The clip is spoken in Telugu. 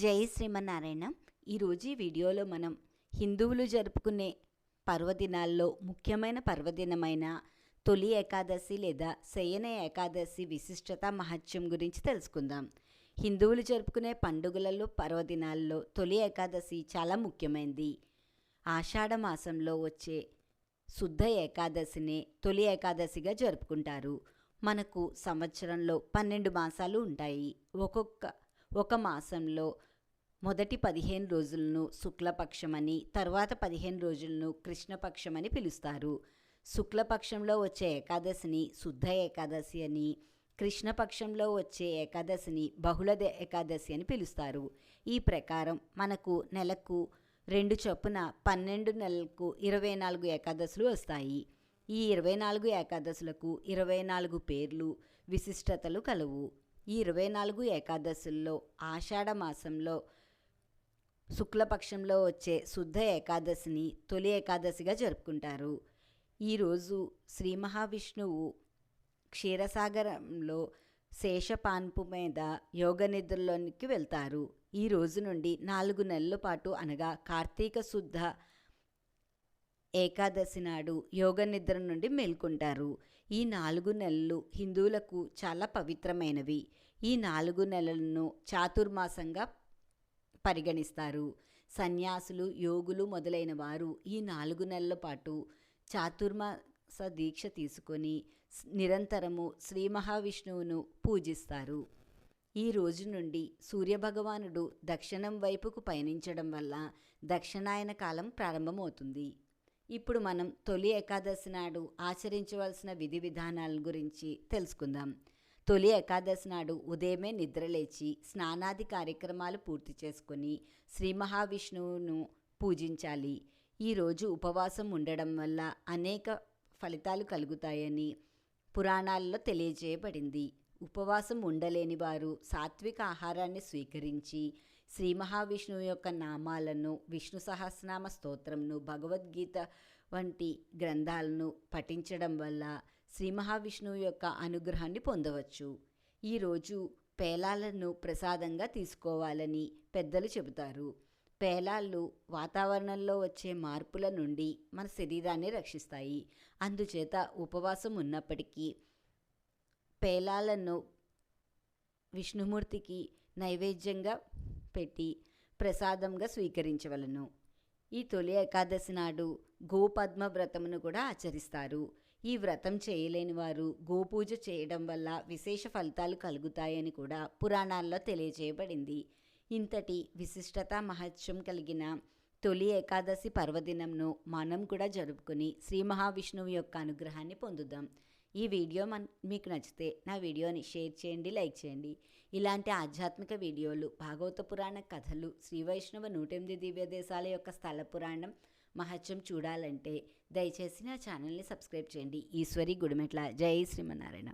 జై శ్రీమన్నారాయణ. ఈరోజు ఈ వీడియోలో మనం హిందువులు జరుపుకునే పర్వదినాల్లో ముఖ్యమైన పర్వదినమైన తొలి ఏకాదశి లేదా శయన ఏకాదశి విశిష్టత మహత్యం గురించి తెలుసుకుందాం. హిందువులు జరుపుకునే పండుగలలో పర్వదినాల్లో తొలి ఏకాదశి చాలా ముఖ్యమైనది. ఆషాఢ మాసంలో వచ్చే శుద్ధ ఏకాదశినే తొలి ఏకాదశిగా జరుపుకుంటారు. మనకు సంవత్సరంలో పన్నెండు మాసాలు ఉంటాయి. ఒక్కొక్క ఒక మాసంలో మొదటి పదిహేను రోజులను శుక్లపక్షమని తర్వాత పదిహేను రోజులను కృష్ణపక్షమని పిలుస్తారు. శుక్లపక్షంలో వచ్చే ఏకాదశిని శుద్ధ ఏకాదశి అని కృష్ణపక్షంలో వచ్చే ఏకాదశిని బహుళ ఏకాదశి అని పిలుస్తారు. ఈ ప్రకారం మనకు నెలకు రెండు చొప్పున పన్నెండు నెలలకు ఇరవై నాలుగు ఏకాదశులు వస్తాయి. ఈ ఇరవై నాలుగు ఏకాదశులకు ఇరవై నాలుగు పేర్లు విశిష్టతలు కలవు. ఈ ఇరవై నాలుగు ఏకాదశుల్లో ఆషాఢ మాసంలో శుక్లపక్షంలో వచ్చే శుద్ధ ఏకాదశిని తొలి ఏకాదశిగా జరుపుకుంటారు. ఈరోజు శ్రీ మహావిష్ణువు క్షీరసాగరంలో శేషపాన్పు మీద యోగ నిద్రలోనికి వెళ్తారు. ఈ రోజు నుండి నాలుగు నెలల పాటు అనగా కార్తీక శుద్ధ ఏకాదశి నాడు యోగ నిద్ర నుండి మేల్కొంటారు. ఈ నాలుగు నెలలు హిందువులకు చాలా పవిత్రమైనవి. ఈ నాలుగు నెలలను చాతుర్మాసంగా పరిగణిస్తారు. సన్యాసులు యోగులు మొదలైన వారు ఈ నాలుగు నెలల పాటు చాతుర్మాస దీక్ష తీసుకొని నిరంతరము శ్రీ మహావిష్ణువును పూజిస్తారు. ఈ రోజు నుండి సూర్యభగవానుడు దక్షిణం వైపుకు పయనించడం వల్ల దక్షిణాయన కాలం ప్రారంభమవుతుంది. ఇప్పుడు మనం తొలి ఏకాదశి నాడు ఆచరించవలసిన విధి విధానాల గురించి తెలుసుకుందాం. తొలి ఏకాదశి నాడు ఉదయమే నిద్రలేచి స్నానాది కార్యక్రమాలు పూర్తి చేసుకొని శ్రీ మహావిష్ణువును పూజించాలి. ఈరోజు ఉపవాసం ఉండడం వల్ల అనేక ఫలితాలు కలుగుతాయని పురాణాల్లో తెలియజేయబడింది. ఉపవాసం ఉండలేని వారు సాత్విక ఆహారాన్ని స్వీకరించి శ్రీ మహావిష్ణువు యొక్క నామాలను విష్ణు సహస్రనామ స్తోత్రంను భగవద్గీత వంటి గ్రంథాలను పఠించడం వల్ల శ్రీ మహావిష్ణువు యొక్క అనుగ్రహాన్ని పొందవచ్చు. ఈరోజు పేలాలను ప్రసాదంగా తీసుకోవాలని పెద్దలు చెబుతారు. పేలాళ్ళు వాతావరణంలో వచ్చే మార్పుల నుండి మన శరీరాన్ని రక్షిస్తాయి. అందుచేత ఉపవాసం ఉన్నప్పటికీ పేలాలను విష్ణుమూర్తికి నైవేద్యంగా పెట్టి ప్రసాదంగా స్వీకరించవలను. ఈ తొలి ఏకాదశి నాడు గోపద్మ వ్రతమును కూడా ఆచరిస్తారు. ఈ వ్రతం చేయలేని వారు గోపూజ చేయడం వల్ల విశేష ఫలితాలు కలుగుతాయని కూడా పురాణాల్లో తెలియజేయబడింది. ఇంతటి విశిష్టత మహత్యం కలిగిన తొలి ఏకాదశి పర్వదినంను మనం కూడా జరుపుకొని శ్రీ మహావిష్ణువు యొక్క అనుగ్రహాన్ని పొందుదాం. ఈ వీడియో మన మీకు నచ్చితే నా వీడియోని షేర్ చేయండి లైక్ చేయండి. ఇలాంటి ఆధ్యాత్మిక వీడియోలు భాగవత పురాణ కథలు శ్రీ వైష్ణవ నూటెనిమిది దివ్య దేశాల యొక్క స్థల పురాణం మహత్యం చూడాలంటే దయచేసి నా ఛానల్ని సబ్స్క్రైబ్ చేయండి. ఈశ్వరి గుడిమెట్ల. జై శ్రీమన్నారాయణ.